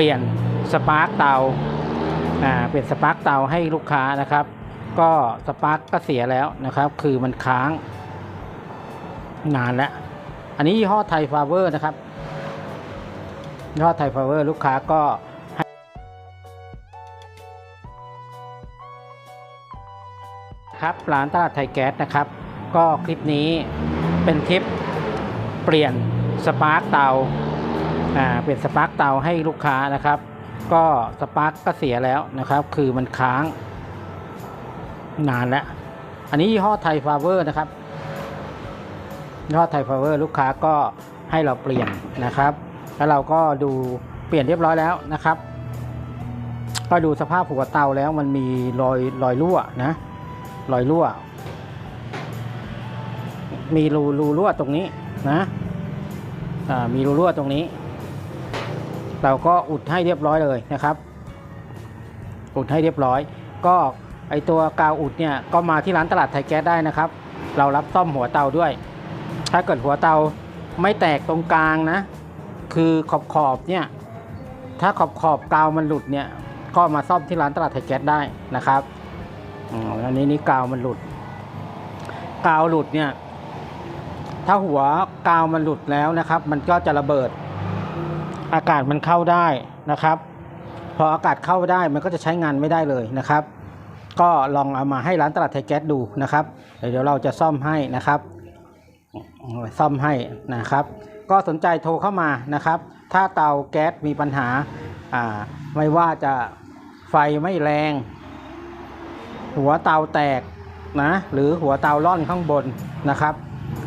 ลี่ยนสปาร์กเตาอ่าเปลี่ยนสปาร์กเตาให้ลูกค้านะครับ ก็สปาร์กก็เสียแล้วนะครับ คือมันค้างนานแล้ว อันนี้ยี่ห้อไทยฟาเวอร์นะครับยี่ห้อไทยฟาเวอร์ลูกค้าก็ให้ครับร้านตลาดไทยแก๊สนะครับ ก็คลิปนี้เป็นคลิปเปลี่ยนสปาร์กเตา อ่าเปลี่ยนสปาร์กเตาให้ลูกค้านะครับ ก็สปาร์กก็เสียแล้วนะครับ คือมันค้าง นานแล้ว อันนี้ยี่ห้อไทยฟาเวอร์นะครับยี่ห้อไทยพาเวอร์ลูกค้าก็ให้เราเปลี่ยนนะครับ แล้วเราก็ดูเปลี่ยนเรียบร้อยแล้วนะครับ ก็ดูสภาพหัวเตาแล้วมันมีรอยรอยรั่วนะ รอยรั่ว มีรูรูรั่วตรงนี้นะมีรูรั่วตรงนี้ เราก็อุดให้เรียบร้อยเลยนะครับ อุดให้เรียบร้อย ก็ไอตัวกาวอุดเนี่ยก็มาที่ร้านตลาดไทยแก๊สได้นะครับ เรารับซ่อมหัวเตาด้วย ถ้าเกิดหัวเตาไม่แตกตรงกลางนะ คือขอบขอบเนี่ยถ้าขอบขอบกาวมันหลุดเนี่ยก็มาซ่อมที่ร้านตลาดไทยแก๊สได้นะครับอันนี้นี่กาวมันหลุด กาวหลุดเนี่ยถ้าหัวกาวมันหลุดแล้วนะครับ มันก็จะระเบิด อากาศมันเข้าได้นะครับ พออากาศเข้าได้มันก็จะใช้งานไม่ได้เลยนะครับ ก็ลองเอามาให้ร้านตลาดไทยแก๊สดูนะครับ เดี๋ยวเราจะซ่อมให้นะครับ ซ่อมให้นะครับ ก็สนใจโทรเข้ามานะครับ ถ้าเตาแก๊สมีปัญหาอ่าไม่ว่าจะไฟไม่แรง หัวเตาแตกนะหรือหัวเตาล่อนข้างบนนะครับ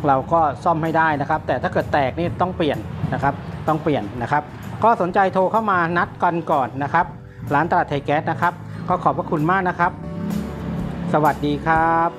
เราก็ซ่อมให้ได้นะครับ แต่ถ้าเกิดแตกนี่ต้องเปลี่ยนนะครับ ต้องเปลี่ยนนะครับ ก็สนใจโทรเข้ามานัดกันก่อนนะครับ ร้านตลาดไทยแก๊สนะครับ ก็ขอบพระคุณมากนะครับ สวัสดีครับ